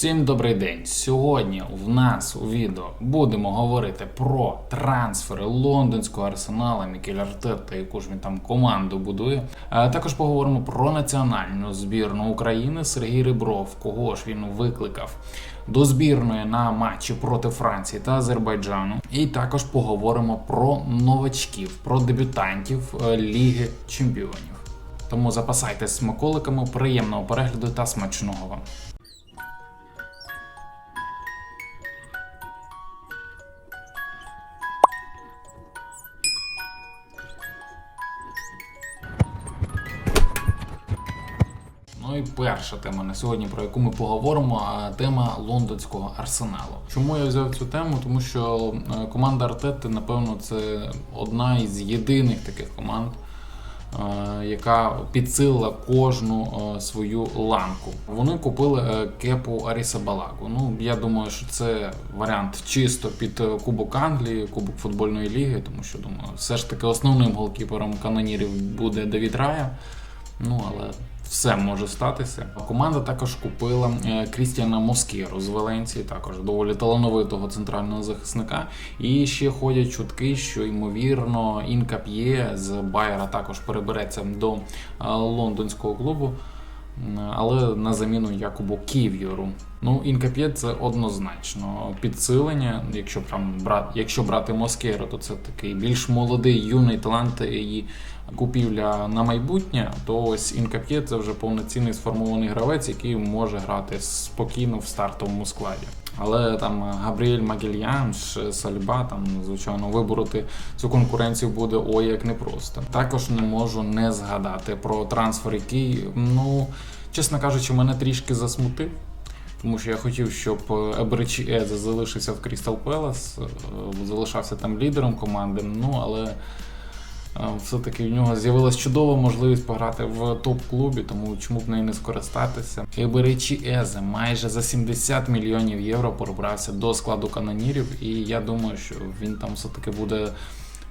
Всім добрий день! Сьогодні в нас у відео будемо говорити про трансфери лондонського арсенала Мікель Артета, яку ж він там команду будує. А також поговоримо про національну збірну України Сергій Рибров, кого ж він викликав до збірної на матчі проти Франції та Азербайджану. І також поговоримо про новачків, про дебютантів е, Ліги Чемпіонів. Тому запасайтесь смаколиками, приємного перегляду та смачного вам. Ну і перша тема на сьогодні, про яку ми поговоримо, тема лондонського арсеналу. Чому я взяв цю тему? Тому що е, команда Артети, напевно, це одна із єдиних таких команд, е, яка підсилила кожну е, свою ланку. Вони купили кепу Аріса Балагу. Ну я думаю, що це варіант чисто під Кубок Англії, Кубок футбольної ліги, тому що думаю, все ж таки основним голкіпером канонірів буде Давід Рая. Ну але все може статися. Команда також купила е, Крістіана Москіру з Валенції, також доволі талановитого центрального захисника. І ще ходять чутки, що ймовірно Інка П'є з Байера також перебереться до е, лондонського клубу. Але на заміну Якубу Ків'юру. Ну, Інкап'є це однозначно підсилення. Якщо прям брати, якщо брати Москеру, то це такий більш молодий юний талант і купівля на майбутнє. То ось Інкап'є це вже повноцінний сформований гравець, який може грати спокійно в стартовому складі. Але там Габріель Магільян, Сальба, там звичайно вибороти цю конкуренцію буде ой як непросто. Також не можу не згадати про трансфер, який, ну чесно кажучи, мене трішки засмутив. Тому що я хотів, щоб Ебречі Езе залишився в Крістал Пелас, залишався там лідером команди. Ну але е, все-таки в нього з'явилася чудова можливість пограти в топ-клубі, тому чому б нею не скористатися. Еберечі Езе майже за 70 мільйонів євро пробрався до складу канонірів, і я думаю, що він там все-таки буде,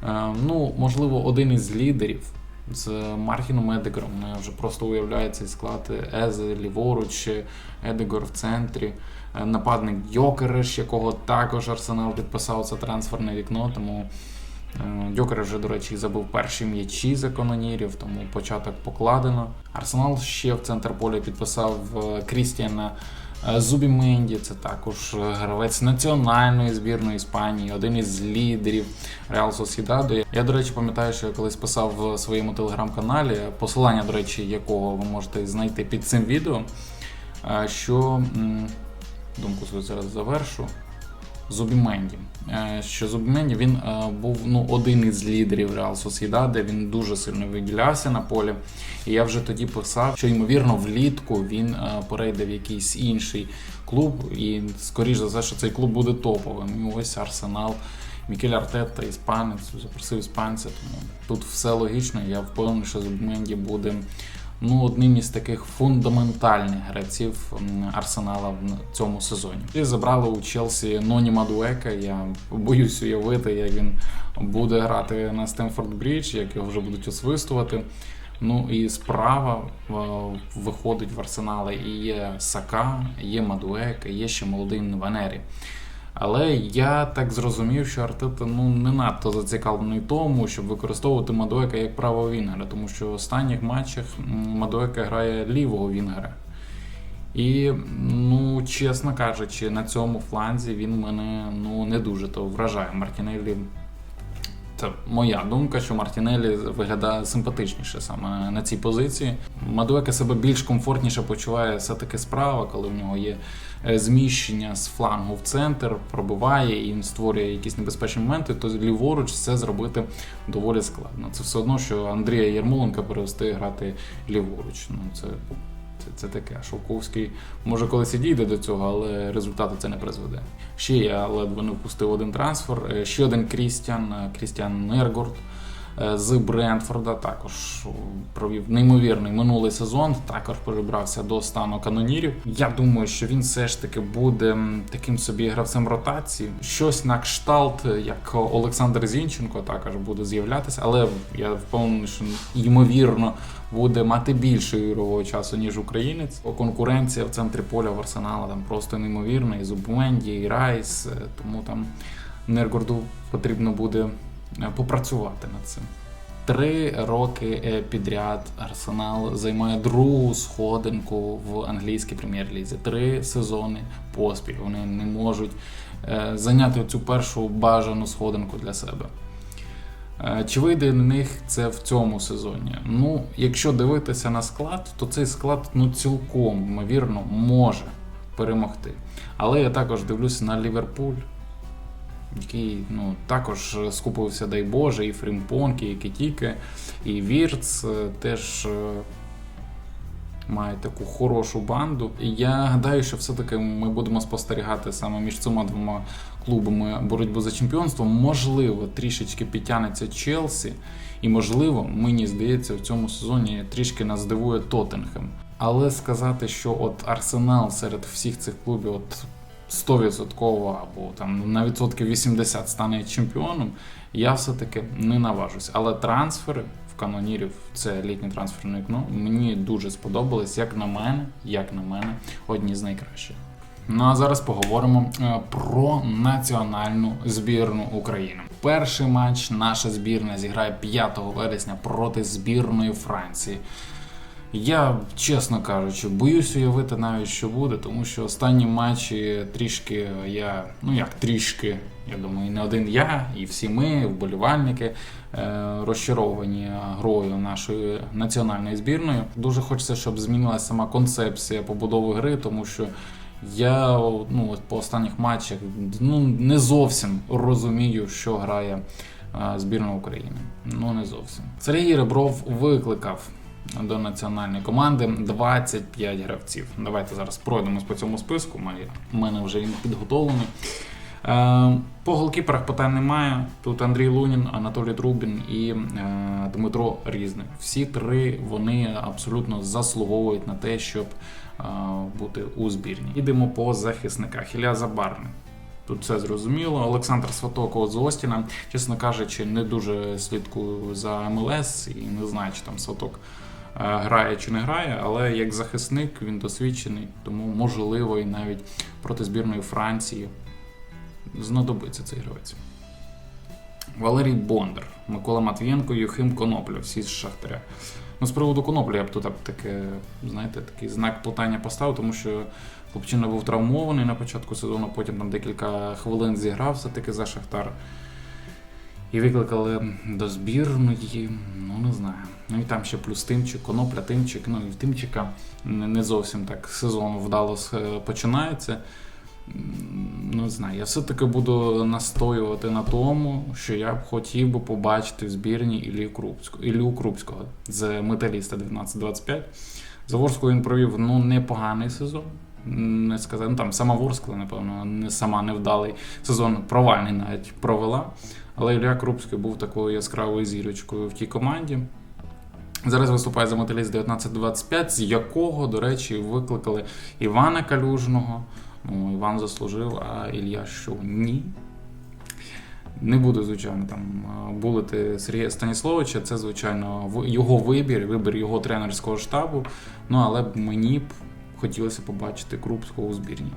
е, ну можливо, один із лідерів з Мартіном Едегором. Я вже просто уявляю цей склад Езе ліворуч, Едегор в центрі. Е, Нападник Йокереш, якого також Арсенал підписав це трансферне вікно. Тому е, Йокереш вже, до речі, забув перші м'ячі за канонірів, тому початок покладено. Арсенал ще в центр поля підписав е, Крістіана е, Зубіменді, це також е, гравець національної збірної Іспанії, один із лідерів Реал Сосідаду. Я, до речі, пам'ятаю, що я колись писав в своєму телеграм-каналі, посилання, до речі, якого ви можете знайти під цим відео. е, Що думку свою зараз завершу. Зубіменді. Е, Що Зубіменді він е, був ну, один із лідерів Реал Сосідади, він дуже сильно виділявся на полі. І я вже тоді писав, що ймовірно влітку він е, перейде в якийсь інший клуб, і скоріш за все, що цей клуб буде топовим. І ось Арсенал. Мікель Артета, іспанець, запросив іспанця, тому тут все логічно. Я впевнений, що Зубменді буде ну, одним із таких фундаментальних гравців Арсенала в цьому сезоні. І забрали у Челсі Ноні Мадуека. Я боюсь уявити, як він буде грати на Стемфорд Брідж, як його вже будуть освистувати. Ну і справа е, виходить в арсенали і є Сака, є Мадуека, є ще молодий Нванері. Але я так зрозумів, що Артета ну не надто зацікавлений тому, щоб використовувати Мадуека як правого вінгера, тому що в останніх матчах Мадуека грає лівого вінгера. І, ну, чесно кажучи, на цьому фланзі він мене ну, не дуже то вражає. Мартінеллі це моя думка, що Мартінелі виглядає симпатичніше саме на цій позиції. Мадуека себе більш комфортніше почуває все-таки справа, коли в нього є е, зміщення з флангу в центр, пробиває і він створює якісь небезпечні моменти, то ліворуч це зробити доволі складно. Це все одно, що Андрія Єрмоленка перевести грати ліворуч. Ну це. Це, таке. Шовковський може колись і дійде до цього, але результати це не призведе. Ще я ледве не впустив один трансфер. Е, Ще один Крістіан, е, Крістіан Нергорд. е, з Брентфорда. Також провів неймовірний минулий сезон. Також перебрався до стану канонірів. Я думаю, що він все ж таки буде таким собі гравцем ротації. Щось на кшталт, як Олександр Зінченко, також буде з'являтися, але я впевнений, що ймовірно буде мати більше ігрового часу, ніж українець. Конкуренція в центрі поля в Арсенала там просто неймовірна. І Зубменді, і Райс. е, Тому там Нергорду потрібно буде е, попрацювати над цим. Три роки е, підряд Арсенал займає другу сходинку в англійській прем'єр-лізі. Три сезони поспіль. Вони не можуть зайняти цю першу бажану сходинку для себе. Е, Чи вийде на них це в цьому сезоні? Ну, якщо дивитися на склад, то цей склад ну цілком ймовірно може перемогти. Але я також дивлюся на Ліверпуль, який ну, також скупився, дай Боже, і Фрімпонки, і Кетіке, і Вірц е, теж е, має таку хорошу банду. І я гадаю, що все-таки ми будемо спостерігати саме між цими двома клубами боротьбу за чемпіонство. Можливо, трішечки підтягнеться Челсі, і можливо, мені здається, в цьому сезоні трішки нас здивує Тоттенхем. Але сказати, що от Арсенал серед всіх цих клубів, от 100% або там на відсотків 80 стане чемпіоном, я все-таки не наважусь. Але трансфери в канонірів, це літнє трансферне вікно, мені дуже сподобались, як на мене, як на мене, одні з найкращих. Ну а зараз поговоримо е, про національну збірну України. Перший матч наша збірна зіграє 5 вересня проти збірної Франції. Я, чесно кажучи, боюсь уявити навіть, що буде, тому що останні матчі трішки я, ну як трішки, я думаю, не один я, і всі ми, вболівальники, е, розчаровані грою нашої національної збірної. Дуже хочеться, щоб змінилася сама концепція побудови гри, тому що я ну, по останніх матчах ну, не зовсім розумію, що грає е, збірна України. Ну не зовсім. Сергій Ребров викликав до національної команди 25 гравців. Давайте зараз пройдемось по цьому списку. У мене вже він підготовлений. Е, По голкіперах питань немає. Тут Андрій Лунін, Анатолій Трубін і е, Дмитро Різник. Всі три вони абсолютно заслуговують на те, щоб е, бути у збірні. Ідемо по захисниках. Ілля Забарний. Тут все зрозуміло. Олександр Сватоков з Остіна, чесно кажучи, не дуже слідкую за МЛС і не знаю, чи там Сваток грає чи не грає, але як захисник він досвідчений, тому можливо і навіть проти збірної Франції знадобиться цей гравець. Валерій Бондар, Микола Матвієнко, Юхим Конопля, всі з Шахтаря. Ну, з приводу Конопля я б тут таке, знаєте, такий знак питання поставив, тому що хлопчина був травмований на початку сезону, потім там декілька хвилин зіграв все-таки за Шахтар. І викликали до збірної, ну не знаю. Ну і там ще плюс Тимчик, Конопля, Тимчик. Ну і в Тимчика не зовсім так сезон вдало починається. Не знаю, я все-таки буду настоювати на тому, що я б хотів би побачити в збірні Іллю Крупського, Іллю Крупського з металіста 19-25. За Ворскою він провів ну, непоганий сезон. Не сказати, ну там сама Ворскла, напевно, не сама невдалий сезон, провальний навіть провела. Але Ілля Крупський був такою яскравою зірочкою в тій команді. Зараз виступає за металіст 19-25, з якого, до речі, викликали Івана Калюжного. Ну, Іван заслужив, а Ілля що ні. Не буду, звичайно, там булити Сергія Станісловича. Це, звичайно, його вибір, вибір його тренерського штабу. Ну, але б мені б хотілося побачити Крупського у збірні.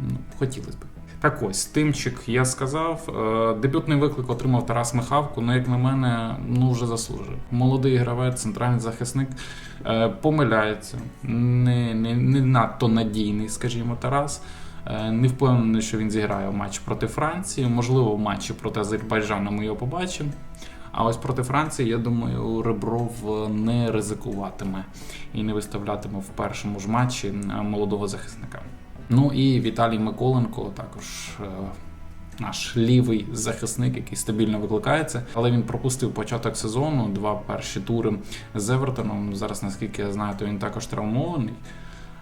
Ну, хотілося б. Так ось, Тимчик, я сказав. Е, Дебютний виклик отримав Тарас Михавко. Ну, як на мене, ну вже заслужив. Молодий гравець, центральний захисник е, помиляється. Не, не, не надто надійний, скажімо, Тарас. Е, Не впевнений, що він зіграє матч проти Франції. Можливо, в матчі проти Азербайджану ми його побачимо. А ось проти Франції, я думаю, Ребров не ризикуватиме і не виставлятиме в першому ж матчі молодого захисника. Ну і Віталій Миколенко також. е, Наш лівий захисник, який стабільно викликається, але він пропустив початок сезону, два перші тури з Евертоном. Зараз, наскільки я знаю, то він також травмований.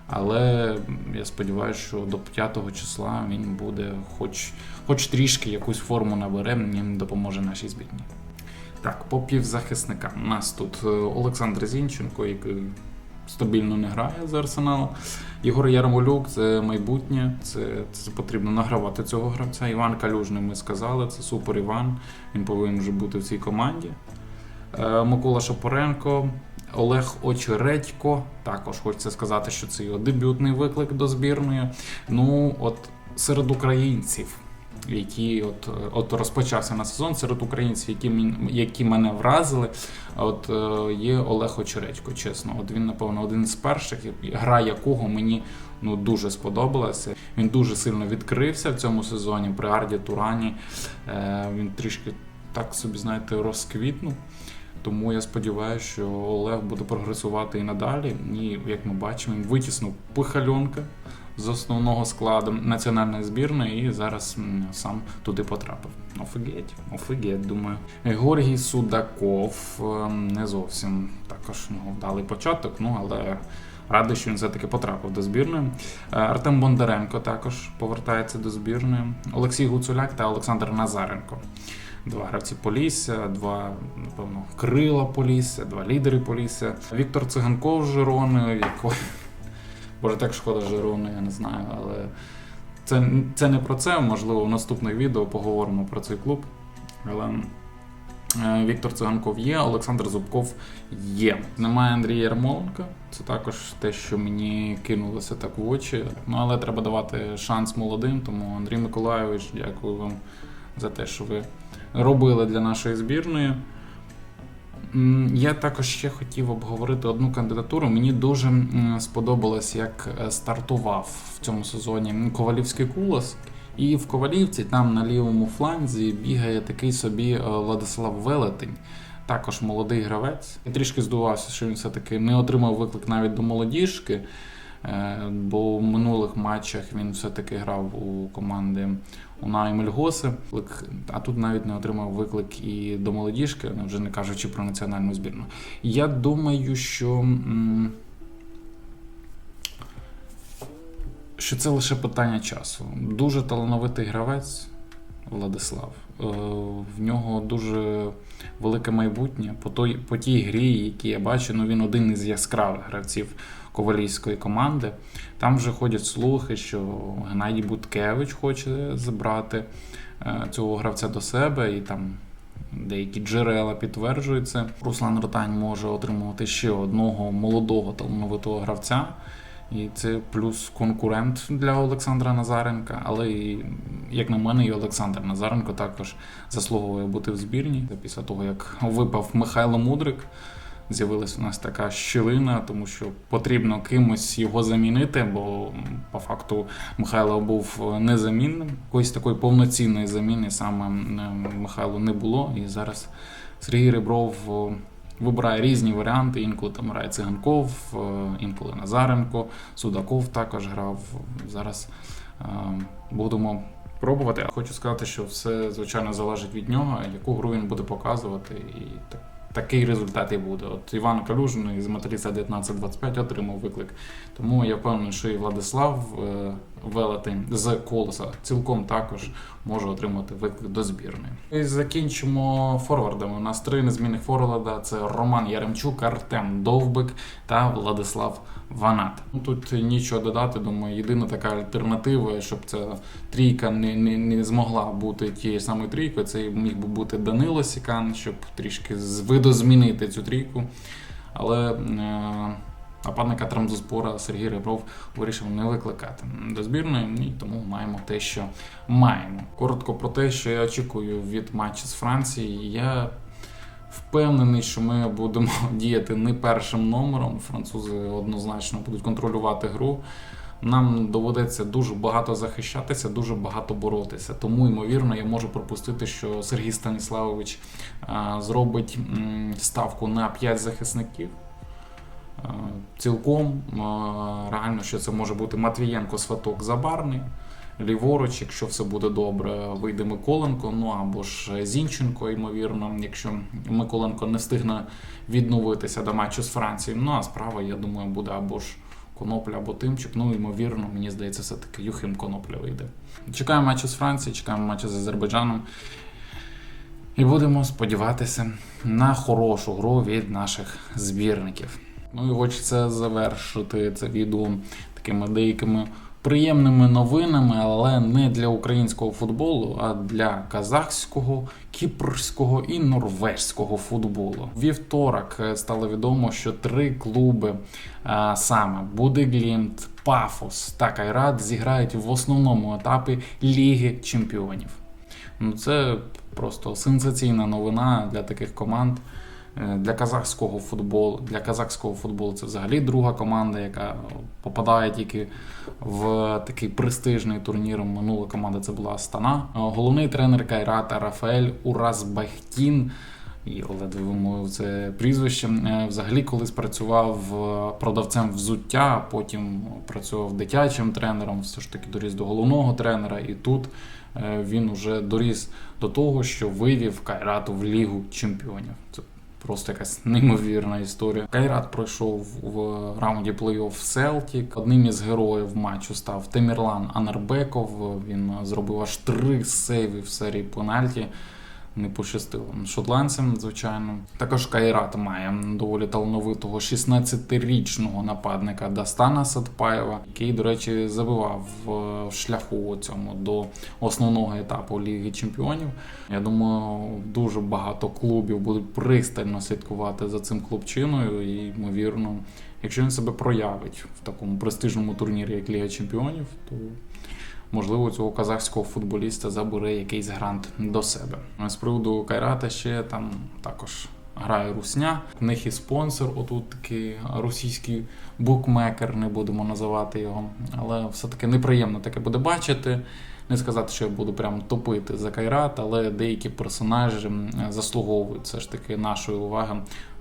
Але я сподіваюся, що до 5 числа він буде, хоч, хоч трішки якусь форму набере, і допоможе нашій збірні. Так, по півзахисникам. У нас тут е, Олександр Зінченко, який стабільно не грає за Арсенал. Ігор Ярмолюк це майбутнє, це, це потрібно награвати цього гравця. Іван Калюжний, ми сказали, це супер Іван. Він повинен вже бути в цій команді. Е, Микола Шапоренко, Олег Очередько. Також хочеться сказати, що це його дебютний виклик до збірної. Ну, от серед українців, які от, от розпочався на сезон, серед українців, які, які мене вразили, от е, є Олег Очередько, чесно. От він, напевно, один з перших, гра якого мені ну, дуже сподобалася. Він дуже сильно відкрився в цьому сезоні при Арді Турані. Е, він трішки так собі, знаєте, розквітнув. Тому я сподіваюся, що Олег буде прогресувати і надалі. І як ми бачимо, він витіснув Пихальонка основного складу національної збірної і зараз сам туди потрапив. Офігеть, офігеть, думаю. Георгій Судаков е, не зовсім також ну, вдалий початок, ну але радий, що він все-таки потрапив до збірної. Е, Артем Бондаренко також повертається до збірної. Олексій Гуцуляк та Олександр Назаренко. Два гравці Полісся, два, напевно, крила Полісся, два лідери Полісся. Віктор Циганков з Жирони, який... Боже, так шкода Жирони, я не знаю, але це, це не про це. Можливо, в наступних відео поговоримо про цей клуб. Але е, Віктор Циганков є, Олександр Зубков є. Немає Андрія Ярмоленка. Це також те, що мені кинулося так в очі. Ну, але треба давати шанс молодим, тому Андрій Миколайович, дякую вам за те, що ви робили для нашої збірної. Я також ще хотів обговорити одну кандидатуру. Мені дуже сподобалось, як е, стартував в цьому сезоні Ковалівський Кулос. І в Ковалівці, там на лівому фланзі, бігає такий собі е, Владислав Велетень, також молодий гравець. Я трішки здивувався, що він все-таки не отримав виклик навіть до молодіжки, е, бо в минулих матчах він все-таки грав у команди Унай Мельгоси, а тут навіть не отримав виклик і до молодіжки, ну, вже не кажучи про національну збірну. Я думаю, що. Що це лише питання часу. Дуже талановитий гравець Владислав. Е, В нього дуже велике майбутнє. По, той, по тій грі, які я бачу, ну він один із яскравих гравців ковалійської команди. Там вже ходять слухи, що Геннадій Буткевич хоче забрати е, цього гравця до себе, і там деякі джерела підтверджують це. Руслан Ротань може отримувати ще одного молодого талановитого гравця. І це плюс конкурент для Олександра Назаренка, але і, як на мене, і Олександр Назаренко також заслуговує бути в збірні. Після того, як випав Михайло Мудрик, з'явилася у нас така щілина, тому що потрібно кимось його замінити, бо по факту Михайло був незамінним. Якоїсь такої повноцінної заміни саме м, Михайло не було. І зараз Сергій Ребров вибирає різні варіанти. Інколи там грає Циганков, е, інколи Назаренко, Судаков також грав. Зараз е, будемо пробувати. Хочу сказати, що все звичайно залежить від нього, яку гру він буде показувати, і так. Такий результат і буде. От Іван Калюжний з матриця 1925 отримав виклик. Тому я впевнений, що і Владислав е, Велетень з Колоса цілком також може отримати виклик до збірної. І закінчимо форвардами. У нас три незмінних форварда: це Роман Яремчук, Артем Довбик та Владислав Ванат. Ну, Тут нічого додати. Думаю, єдина така альтернатива, щоб ця трійка не, не, не змогла бути тією самою трійкою. Це міг би бути Данило Сікан, щоб трішки видозмінити цю трійку. Але е, нападника Трамзоспора Сергій Ребров вирішив не викликати до збірної, і тому маємо те, що маємо. Коротко про те, що я очікую від матчу з Франції. Я впевнений, що ми будемо діяти не першим номером. Французи однозначно будуть контролювати гру. Нам доведеться дуже багато захищатися, дуже багато боротися. Тому, ймовірно, я можу пропустити, що Сергій Станіславович зробить ставку на 5 захисників. Е, Цілком е, реально, що це може бути Матвієнко, Сваток, Забарний. Ліворуч, якщо все буде добре, вийде Миколенко, ну або ж Зінченко, ймовірно, якщо Миколенко не встигне відновитися до матчу з Францією. Ну а справа, я думаю, буде або ж Конопля, або Тимчик. Ну, ймовірно, мені здається, все-таки Юхим Конопля вийде. Чекаємо матчу з Францією, чекаємо матчу з Азербайджаном. І будемо сподіватися на хорошу гру від наших збірників. Ну і хочеться завершити це відео такими деякими приємними новинами, але не для українського футболу, а для казахського, кіпрського і норвезького футболу. Вівторок е, стало відомо, що три клуби а саме Будеглімт, Пафос та Кайрат зіграють в основному етапі Ліги Чемпіонів. Ну, це просто сенсаційна новина для таких команд. Е, Для казахського футболу. Для казахського футболу це взагалі друга команда, яка попадає тільки в такий престижний турнір. Минула команда це була Астана. Е, Головний тренер Кайрата Рафаель Уразбахтін. І ледве вимовив це прізвище. Е, Взагалі, колись працював продавцем взуття, а потім працював дитячим тренером, все ж таки доріс до головного тренера. І тут він уже доріс до того, що вивів Кайрату в Лігу чемпіонів. Це просто якась неймовірна історія. Кайрат пройшов в раунді плей-офф Селтік. Одним із героїв матчу став Темірлан Анарбеков. Він зробив аж три сейви в серії пенальті. Не пощастило шотландцям, звичайно. Також Кайрат має доволі талановитого 16-річного нападника Дастана Сатпаєва, який, до речі, забивав в шляху цьому до основного етапу Ліги Чемпіонів. Я думаю, дуже багато клубів будуть пристально слідкувати за цим хлопчиною, і ймовірно, якщо він себе проявить в такому престижному турнірі, як Ліга Чемпіонів, то можливо, цього казахського футболіста забере якийсь грант до себе. З приводу Кайрата ще там також грає Русня. В них і спонсор, отут такий російський букмекер, не будемо називати його. Але все-таки неприємно таке буде бачити. Не сказати, що я буду прям топити за Кайрат, але деякі персонажі заслуговують все ж таки нашої уваги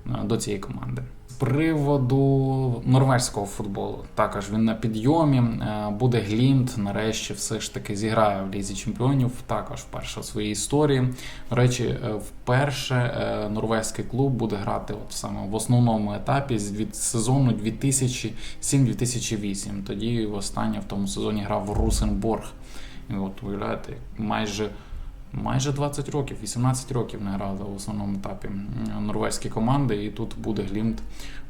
е, до цієї команди. Приводу норвезького футболу, також він на підйомі. Е, Буде Глімт, нарешті, все ж таки зіграє в лізі чемпіонів. Також вперше в своїй історії. До речі, е, вперше е, норвезький клуб буде грати от саме в основному етапі з від сезону 2007-2008. Тоді востаннє в тому сезоні грав в Русенборг. І от уявляєте, майже. Майже 20 років, 18 років не грали в основному етапі норвезькі команди, і тут буде Глімт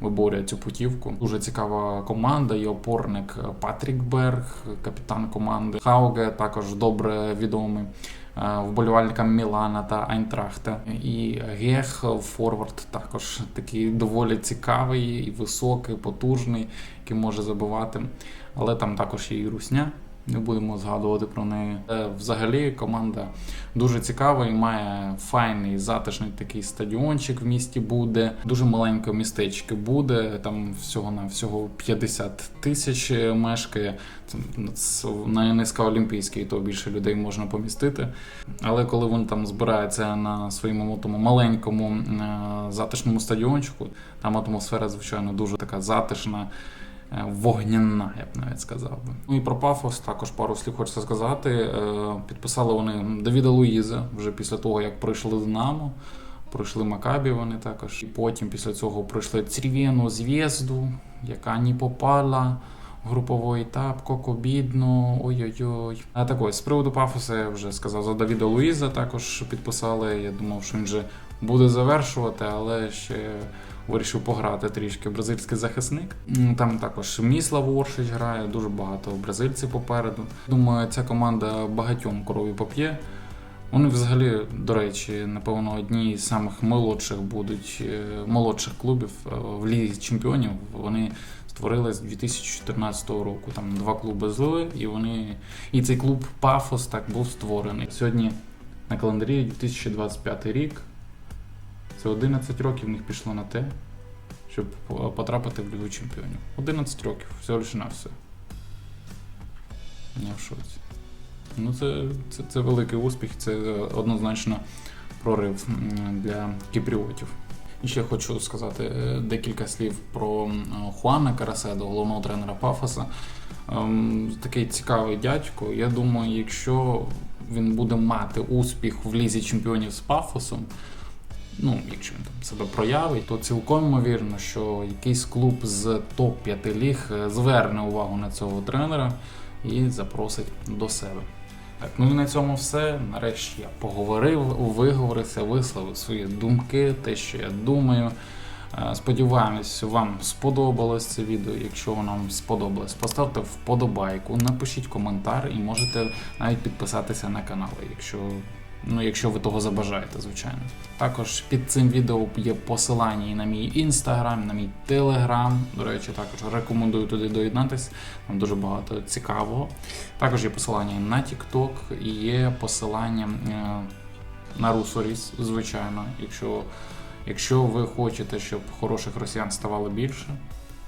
виборює цю путівку. Дуже цікава команда. Є опорник Патрік Берг, капітан команди Хауге, також добре відомий е, вболівальникам Мілана та Айнтрахта. І Гех Форвард також такий доволі цікавий і високий, потужний, який може забивати. Але там також є і русня. Не будемо згадувати про неї. Е, Взагалі команда дуже цікава і має файний затишний такий стадіончик в місті буде. Дуже маленьке містечко буде. Там всього на всього 50 тисяч мешкає. На НСК Олімпійський, то більше людей можна помістити. Але коли вони там збираються на своєму тому маленькому е, затишному стадіончику, там атмосфера, звичайно, дуже така затишна. Е, Вогняна, я б навіть сказав би. Ну і про Пафос також пару слів хочеться сказати. Е, Підписали вони Давіда Луїза вже після того, як пройшли Динамо, пройшли Макабі вони також. І потім після цього пройшли Црів'яну Зв'язду, яка не попала. Груповий етап, Коко бідно, ой-ой-ой. А так ось, з приводу Пафоса я вже сказав за Давіда Луїза також підписали. Я думав, що він вже буде завершувати, але ще вирішив пограти трішки бразильський захисник. Там також Міслав Оршич грає, дуже багато бразильців попереду. Думаю, ця команда багатьом крові поп'є. Вони взагалі, до речі, напевно, одні з самих молодших будуть е, молодших клубів е, в Лізі чемпіонів. Вони створили з 2014 року. Там два клуби злили, і вони і цей клуб Пафос так був створений. Сьогодні на календарі 2025 рік. Це 11 років в них пішло на те, щоб потрапити в Лігу Чемпіонів. 11 років, всього лише на все. Я в шоці. Ну, це, це, це великий успіх, це однозначно прорив для кіпріотів. І ще хочу сказати е, декілька слів про Хуана Караседо, головного тренера Пафоса. Ем, Такий цікавий дядько. Я думаю, якщо він буде мати успіх в лізі чемпіонів з Пафосом, ну, якщо він там себе проявить, то цілком ймовірно, що якийсь клуб з топ-5 ліг е, зверне увагу на цього тренера і запросить до себе. Так, ну і на цьому все. Нарешті я поговорив, виговорився, висловив свої думки, те, що я думаю. Е, Сподіваємось, вам сподобалось це відео. Якщо воно вам сподобалось, поставте вподобайку, напишіть коментар і можете навіть підписатися на канал, якщо, ну, якщо ви того забажаєте, звичайно. Також під цим відео є посилання і на мій інстаграм, на мій телеграм. До речі, також рекомендую туди доєднатися. Там дуже багато цікавого. Також є посилання на TikTok і є посилання е, на Русоріс, звичайно, якщо. Якщо ви хочете, щоб хороших росіян ставало більше,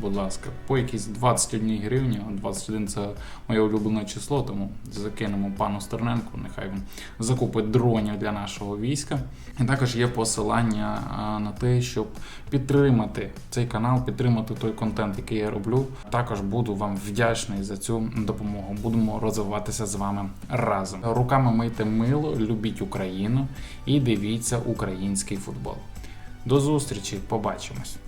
будь ласка, по якійсь 21 гривні, 21 це моє улюблене число, тому закинемо пану Стерненку, нехай він закупить дронів для нашого війська. І також є посилання на те, щоб підтримати цей канал, підтримати той контент, який я роблю. Також буду вам вдячний за цю допомогу. Будемо розвиватися з вами разом. Руками мийте мило, любіть Україну і дивіться український футбол. До зустрічі, побачимось.